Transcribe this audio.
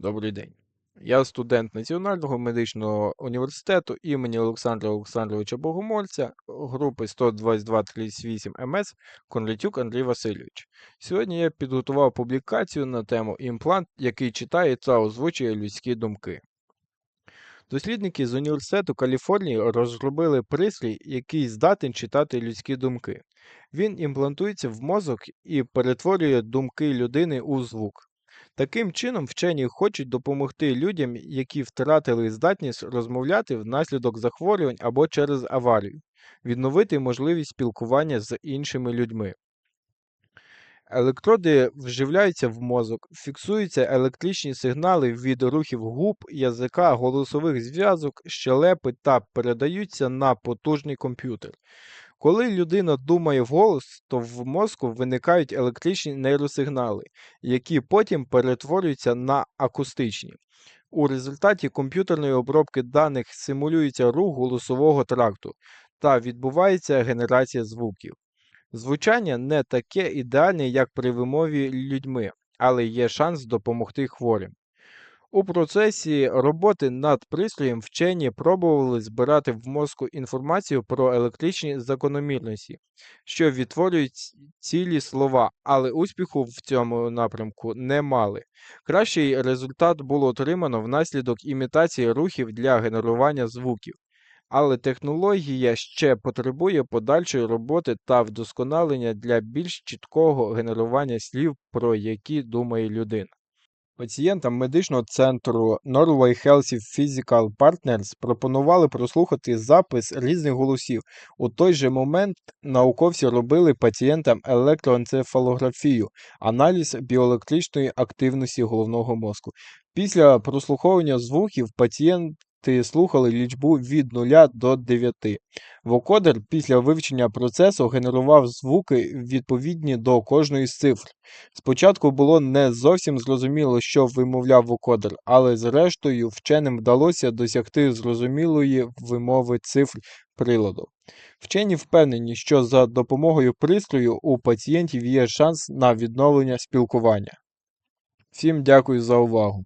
Добрий день. Я студент Національного медичного університету імені Олександра Олександровича Богомольця групи 12238 МС Кондратюк Андрій Васильович. Сьогодні я підготував публікацію на тему імплант, який читає та озвучує людські думки. Дослідники з університету Каліфорнії розробили пристрій, який здатен читати людські думки. Він імплантується в мозок і перетворює думки людини у звук. Таким чином, вчені хочуть допомогти людям, які втратили здатність розмовляти внаслідок захворювань або через аварію, відновити можливість спілкування з іншими людьми. Електроди вживляються в мозок, фіксуються електричні сигнали від рухів губ, язика, голосових зв'язок, щелепи та передаються на потужний комп'ютер. Коли людина думає вголос, то в мозку виникають електричні нейросигнали, які потім перетворюються на акустичні. У результаті комп'ютерної обробки даних симулюється рух голосового тракту та відбувається генерація звуків. Звучання не таке ідеальне, як при вимові людьми, але є шанс допомогти хворим. У процесі роботи над пристроєм вчені пробували збирати в мозку інформацію про електричні закономірності, що відтворюють цілі слова, але успіху в цьому напрямку не мали. Кращий результат було отримано внаслідок імітації рухів для генерування звуків. Але технологія ще потребує подальшої роботи та вдосконалення для більш чіткого генерування слів, про які думає людина. Пацієнтам медичного центру Norway Healthy Physical Partners пропонували прослухати запис різних голосів. У той же момент науковці робили пацієнтам електроенцефалографію, аналіз біоелектричної активності головного мозку. Після прослуховування звуків пацієнти слухали лічбу від 0 до 9. Вокодер після вивчення процесу генерував звуки відповідні до кожної з цифр. Спочатку було не зовсім зрозуміло, що вимовляв вокодер, але зрештою вченим вдалося досягти зрозумілої вимови цифр приладу. Вчені впевнені, що за допомогою пристрою у пацієнтів є шанс на відновлення спілкування. Всім дякую за увагу.